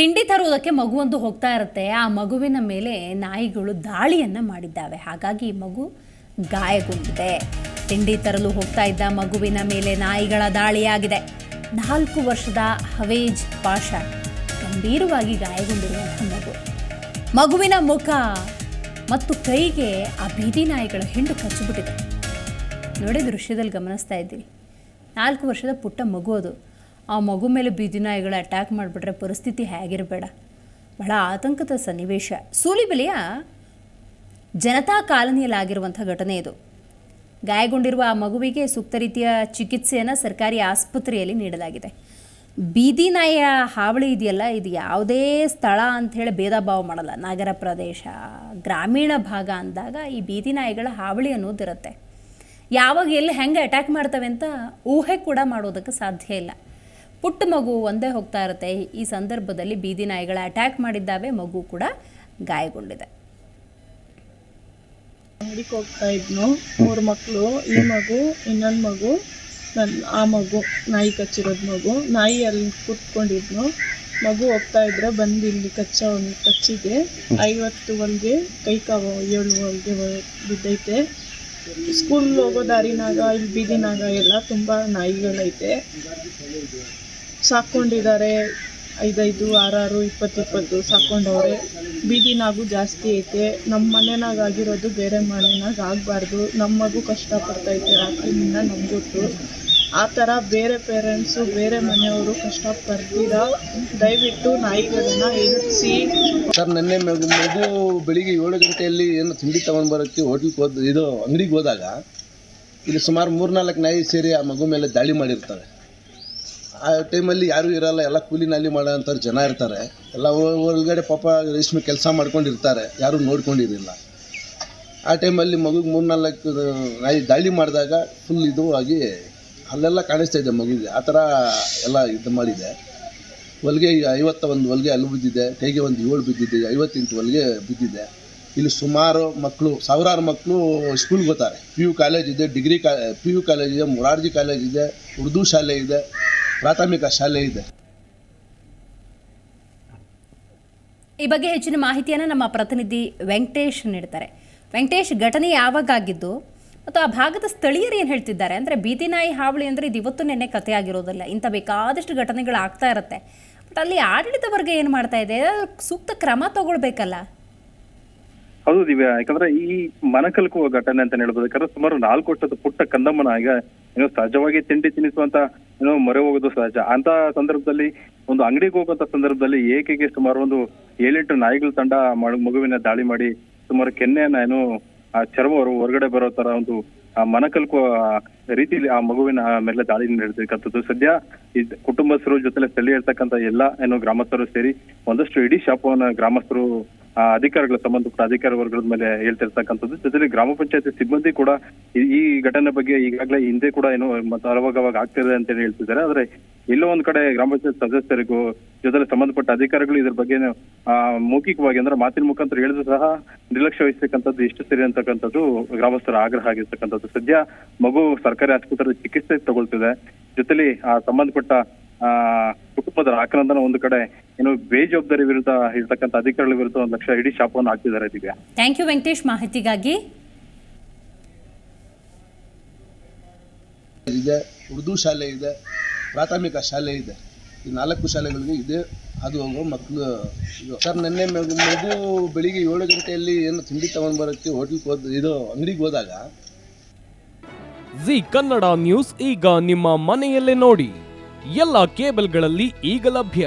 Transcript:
ತಿಂಡಿ ತರುವುದಕ್ಕೆ ಮಗುವೊಂದು ಹೋಗ್ತಾ ಇರುತ್ತೆ. ಆ ಮಗುವಿನ ಮೇಲೆ ನಾಯಿಗಳು ದಾಳಿಯನ್ನು ಮಾಡಿದ್ದಾವೆ. ಹಾಗಾಗಿ ಮಗು ಗಾಯಗೊಂಡಿದೆ. ತಿಂಡಿ ತರಲು ಹೋಗ್ತಾ ಇದ್ದ ಮಗುವಿನ ಮೇಲೆ ನಾಯಿಗಳ ದಾಳಿಯಾಗಿದೆ. ನಾಲ್ಕು ವರ್ಷದ ಹವೇಜ್ ಪಾಷಾ ಗಂಭೀರವಾಗಿ ಗಾಯಗೊಂಡಿರುವಂಥ ಮಗು. ಮಗುವಿನ ಮುಖ ಮತ್ತು ಕೈಗೆ ಆ ಬೀದಿ ನಾಯಿಗಳ ಹಿಂಡು ಕಚ್ಚಿಬಿಟ್ಟಿದೆ. ನೋಡಿ ದೃಶ್ಯದಲ್ಲಿ ಗಮನಿಸ್ತಾ ಇದ್ದೀರಿ. ನಾಲ್ಕು ವರ್ಷದ ಪುಟ್ಟ ಮಗು ಅದು. ಆ ಮಗು ಮೇಲೆ ಬೀದಿ ನಾಯಿಗಳು ಅಟ್ಯಾಕ್ ಮಾಡಿಬಿಟ್ರೆ ಪರಿಸ್ಥಿತಿ ಹೇಗಿರಬೇಡ. ಬಹಳ ಆತಂಕದ ಸನ್ನಿವೇಶ. ಸೂಲಿಬೆಲೆಯ ಜನತಾ ಕಾಲನಿಯಲ್ಲಾಗಿರುವಂಥ ಘಟನೆ ಇದು. ಗಾಯಗೊಂಡಿರುವ ಆ ಮಗುವಿಗೆ ಸೂಕ್ತ ರೀತಿಯ ಚಿಕಿತ್ಸೆಯನ್ನು ಸರ್ಕಾರಿ ಆಸ್ಪತ್ರೆಯಲ್ಲಿ ನೀಡಲಾಗಿದೆ. ಬೀದಿ ನಾಯಿಯ ಹಾವಳಿ ಇದೆಯಲ್ಲ, ಇದು ಯಾವುದೇ ಸ್ಥಳ ಅಂಥೇಳಿ ಭೇದ ಭಾವ ಮಾಡಲ್ಲ. ನಗರ ಪ್ರದೇಶ, ಗ್ರಾಮೀಣ ಭಾಗ ಅಂದಾಗ ಈ ಬೀದಿ ನಾಯಿಗಳ ಹಾವಳಿ ಅನ್ನೋದಿರುತ್ತೆ. ಯಾವಾಗ ಎಲ್ಲಿ ಹೆಂಗೆ ಅಟ್ಯಾಕ್ ಮಾಡ್ತವೆ ಅಂತ ಊಹೆ ಕೂಡ ಮಾಡೋದಕ್ಕೆ ಸಾಧ್ಯ ಇಲ್ಲ. ಪುಟ್ಟ ಮಗು ಒಂದೇ ಹೋಗ್ತಾ ಇರುತ್ತೆ. ಈ ಸಂದರ್ಭದಲ್ಲಿ ಬೀದಿ ನಾಯಿಗಳ ಅಟ್ಯಾಕ್ ಮಾಡಿದ್ದಾವೆ. ಮಗು ಕೂಡ ಗಾಯಗೊಂಡಿದೆ. ಹೋಗ್ತಾ ಇದ್ನು. ಮೂರು ಮಕ್ಕಳು ಈ ಮಗು, ಇನ್ನೊಂದು ಮಗು ನನ್ನ ಆ ಮಗು, ನಾಯಿ ಕಚ್ಚಿರೋದು ಮಗು. ನಾಯಿ ಅಲ್ಲಿ ಕೂತ್ಕೊಂಡಿದ್ನು. ಮಗು ಹೋಗ್ತಾ ಇದ್ರೆ ಬಂದು ಇಲ್ಲಿ ಕಚ್ಚ ಕಚ್ಚಿದೆ. ಐವತ್ತು ಒಳಗೆ, ಕೈ ಕಾವು ಏಳು ಒಳಗೆ ಬಿದ್ದೈತೆ. ಸ್ಕೂಲ್ ಹೋಗೋ ದಾರಿನಾಗ, ಇಲ್ಲಿ ಬೀದಿನಾಗ ಎಲ್ಲ ತುಂಬ ನಾಯಿಗಳೈತೆ. ಸಾಕೊಂಡಿದ್ದಾರೆ ಐದೈದು, ಆರಾರು ಇಪ್ಪತ್ತು ಇಪ್ಪತ್ತು ಸಾಕ್ಕೊಂಡವ್ರೆ. ಬೀದಿ ನಾಗು ಜಾಸ್ತಿ ಐತೆ. ನಮ್ಮ ಮನೆನಾಗ ಆಗಿರೋದು ಬೇರೆ ಮನೆನಾಗ ಆಗಬಾರ್ದು ನಮ್ಮ ಮಗು ಕಷ್ಟಪಡ್ತೈತೆ ರಾತ್ರಿ ನಿನ್ನ ಗೊತ್ತು ಆ ಥರ ಬೇರೆ ಪೇರೆಂಟ್ಸು, ಬೇರೆ ಮನೆಯವರು ಕಷ್ಟ ಪಡ್ತೀರ ದಯವಿಟ್ಟು ನಾಯಿಗಳನ್ನ ಎದುರಿಸಿ. ಸರ್, ನೆನ್ನೆ ಮಗು ಮಗು ಬೆಳಿಗ್ಗೆ ಏಳು ಗಂಟೆಯಲ್ಲಿ ಏನು ತಿಂಡಿ ತಗೊಂಡು ಬರೋಕ್ಕೆ ಹೋಟ್ಲಿಗೆ ಹೋದ, ಇದು ಅಂಗಡಿಗೆ ಹೋದಾಗ ಇಲ್ಲಿ ಸುಮಾರು ಮೂರ್ನಾಲ್ಕು ನಾಯಿ ಸೇರಿ ಆ ಮಗು ಮೇಲೆ ದಾಳಿ ಮಾಡಿರ್ತಾರೆ. ಆ ಟೈಮಲ್ಲಿ ಯಾರೂ ಇರಲ್ಲ, ಎಲ್ಲ ಕೂಲಿ ನಾಲಿ ಮಾಡೋಂಥವ್ರು ಜನ ಇರ್ತಾರೆ. ಎಲ್ಲ ಒಳಗಡೆ ಪಾಪ ರೇಷ್ಮೆ ಕೆಲಸ ಮಾಡ್ಕೊಂಡಿರ್ತಾರೆ, ಯಾರೂ ನೋಡ್ಕೊಂಡಿರಲಿಲ್ಲ. ಆ ಟೈಮಲ್ಲಿ ಮಗುಗೆ ಮೂರ್ನಾಲ್ಕು ನಾಯಿ ದಾಳಿ ಮಾಡಿದಾಗ ಫುಲ್ ಇದು ಆಗಿ ಅಲ್ಲೆಲ್ಲ ಕಾಣಿಸ್ತಾ ಇದೆ ಮಗುಗೆ ಆ ಥರ ಎಲ್ಲ ಇದು ಮಾಡಿದೆ. ಹೊಲಿಗೆ ಐವತ್ತ ಒಂದು ಹೊಲಿಗೆ ಅಲ್ಲಿ ಬಿದ್ದಿದೆ, ಕೈಗೆ ಒಂದು ಏಳು ಬಿದ್ದಿದೆ, ಐವತ್ತೆಂಟು ಹೊಲಿಗೆ ಬಿದ್ದಿದೆ. ಇಲ್ಲಿ ಸುಮಾರು ಮಕ್ಕಳು ಸಾವಿರಾರು ಮಕ್ಕಳು ಸ್ಕೂಲ್ಗೆ ಹೋಗ್ತಾರೆ. ಪಿ ಯು ಕಾಲೇಜ್ ಇದೆ ಡಿಗ್ರಿ ಕಾ ಪಿ ಯು ಕಾಲೇಜ್ ಇದೆ ಮೊರಾರ್ಜಿ ಕಾಲೇಜ್ ಇದೆ ಉರ್ದು ಶಾಲೆ ಇದೆ. ಪ್ರಾಥಮಿಕ ಶಾಲೆ ಇದೆ ಈ ಬಗ್ಗೆ ಹೆಚ್ಚಿನ ಮಾಹಿತಿಯನ್ನು ನಮ್ಮ ಪ್ರತಿನಿಧಿ ವೆಂಕಟೇಶ್ ನೀಡ್ತಾರೆ. ವೆಂಕಟೇಶ್, ಘಟನೆ ಯಾವಾಗ ಆಗಿದ್ದು ಮತ್ತು ಆ ಭಾಗದ ಸ್ಥಳೀಯರು ಏನು ಹೇಳ್ತಿದ್ದಾರೆ? ಅಂದರೆ ಬೀದಿನಾಯಿ ಹಾವಳಿ ಅಂದರೆ ಇದು ಇವತ್ತು ನಿನ್ನೆ ಕಥೆ ಆಗಿರೋದಿಲ್ಲ. ಇಂಥ ಬೇಕಾದಷ್ಟು ಘಟನೆಗಳು ಆಗ್ತಾ ಇರುತ್ತೆ. ಬಟ್ ಅಲ್ಲಿ ಆಡಳಿತ ವರ್ಗ ಏನು ಮಾಡ್ತಾ ಇದೆ? ಸೂಕ್ತ ಕ್ರಮ ತಗೊಳ್ಬೇಕಲ್ಲ. ಹೌದು ದಿವ್ಯಾ, ಯಾಕಂದ್ರೆ ಈ ಮನಕಲಕುವ ಘಟನೆ ಅಂತ ಹೇಳ್ಬೋದು, ಯಾಕಂದ್ರೆ ಸುಮಾರು ನಾಲ್ಕು ವರ್ಷದ ಪುಟ್ಟ ಕಂದಮ್ಮನ ಈಗ ಏನೋ ಸಹಜವಾಗಿ ತಿಂಡಿ ತಿನ್ನಿಸುವಂತ ಏನೋ ಮೊರೆ ಹೋಗೋದು ಸಹಜ. ಅಂತ ಸಂದರ್ಭದಲ್ಲಿ ಒಂದು ಅಂಗಡಿಗೆ ಹೋಗುವಂತ ಸಂದರ್ಭದಲ್ಲಿ ಏಕೆಗೆ ಸುಮಾರು ಒಂದು ಏಳೆಂಟು ನಾಯಿಗಳ ತಂಡ ಮಗುವಿನ ದಾಳಿ ಮಾಡಿ ಸುಮಾರು ಕೆನ್ನೆಯನ್ನ ಏನೋ ಆ ಚರ್ಮ ಹೊರಗಡೆ ಬರೋ ತರ ಒಂದು ಆ ಮನಕಲ್ಕುವ ರೀತಿಯಲ್ಲಿ ಆ ಮಗುವಿನ ಮೇಲೆ ದಾಳಿ ನಡೆದಿರ್ತಕ್ಕಂಥದ್ದು. ಸದ್ಯ ಈ ಕುಟುಂಬಸ್ಥರು ಜೊತೆಲೆ ಸ್ಥಳೀಯ ಇರ್ತಕ್ಕಂಥ ಎಲ್ಲ ಏನು ಗ್ರಾಮಸ್ಥರು ಸೇರಿ ಒಂದಷ್ಟು ಇಡೀ ಶಾಪವನ್ನ ಗ್ರಾಮಸ್ಥರು ಅಧಿಕಾರಿಗಳ ಸಂಬಂಧಪಟ್ಟ ಅಧಿಕಾರಿ ವರ್ಗದ ಮೇಲೆ ಹೇಳ್ತಿರ್ತಕ್ಕಂಥದ್ದು. ಜೊತೆಲಿ ಗ್ರಾಮ ಪಂಚಾಯತಿ ಸಿಬ್ಬಂದಿ ಕೂಡ ಈ- ಘಟನೆ ಬಗ್ಗೆ ಈಗಾಗಲೇ ಹಿಂದೆ ಕೂಡ ಏನು ಮತ್ತೆ ಅವಾಗ ಅವಾಗ ಆಗ್ತಿದೆ ಅಂತ ಹೇಳಿ ಹೇಳ್ತಿದ್ದಾರೆ. ಆದ್ರೆ ಎಲ್ಲೋ ಒಂದ್ ಕಡೆ ಗ್ರಾಮ ಪಂಚಾಯತ್ ಸದಸ್ಯರಿಗೂ ಜೊತೆಲಿ ಸಂಬಂಧಪಟ್ಟ ಅಧಿಕಾರಿಗಳು ಇದ್ರ ಬಗ್ಗೆ ಮೌಖಿಕವಾಗಿ ಅಂದ್ರೆ ಮಾತಿನ ಮುಖಾಂತರ ಹೇಳಿದ್ರು ಸಹ ನಿರ್ಲಕ್ಷ್ಯ ವಹಿಸ್ತಕ್ಕಂಥದ್ದು ಎಷ್ಟು ಸರಿ ಅಂತಕ್ಕಂಥದ್ದು ಗ್ರಾಮಸ್ಥರ ಆಗ್ರಹ ಆಗಿರ್ತಕ್ಕಂಥದ್ದು. ಸದ್ಯ ಮಗು ಸರ್ಕಾರಿ ಆಸ್ಪತ್ರೆ ಚಿಕಿತ್ಸೆ ತಗೊಳ್ತಿದೆ. ಜೊತೆಲಿ ಆ ಸಂಬಂಧಪಟ್ಟ, ಆ, ಕುಟುಂಬದ ಆಕ್ರಂದನ ಒಂದು ಕಡೆ ಏನು ಬೇಜವಾಬ್ದಾರಿ ವಿರುದ್ಧ ಇರ್ತಕ್ಕಂಥ ಅಧಿಕಾರಿಗಳ ವಿರುದ್ಧ ಒಂದು ಲಕ್ಷ ಇಡೀ ಶಾಪವನ್ನು ಹಾಕ್ತಿದ್ದಾರೆ ದಿವ್ಯಾ. ಥ್ಯಾಂಕ್ ಯು ವೆಂಕಟೇಶ್ ಮಾಹಿತಿಗಾಗಿ. ಇದೆ ಉರ್ದು ಶಾಲೆ ಇದೆ ಪ್ರಾಥಮಿಕ ಶಾಲೆ ಇದೆ. ಈ ನಾಲ್ಕು ಶಾಲೆಗಳಿಗೆ ಇದೆ ಅದು ಹೋಗೋ ಮಕ್ಕಳು ಸರ್ ನೆನ್ನೆ ಮಗು ಬೆಳಿಗ್ಗೆ ಏಳು ಗಂಟೆಯಲ್ಲಿ ಏನು ತಿಂಡಿ ತಗೊಂಡು ಬರುತ್ತೆ ಹೋಟ್ಲಿಗೆ ಹೋದ ಇದು ಅಂಗಡಿಗೆ ಹೋದಾಗ? ಜಿ ಕನ್ನಡ ನ್ಯೂಸ್ ಈಗ ನಿಮ್ಮ ಮನೆಯಲ್ಲೇ ನೋಡಿ. ಎಲ್ಲ ಕೇಬಲ್ಗಳಲ್ಲಿ ಈಗ ಲಭ್ಯ.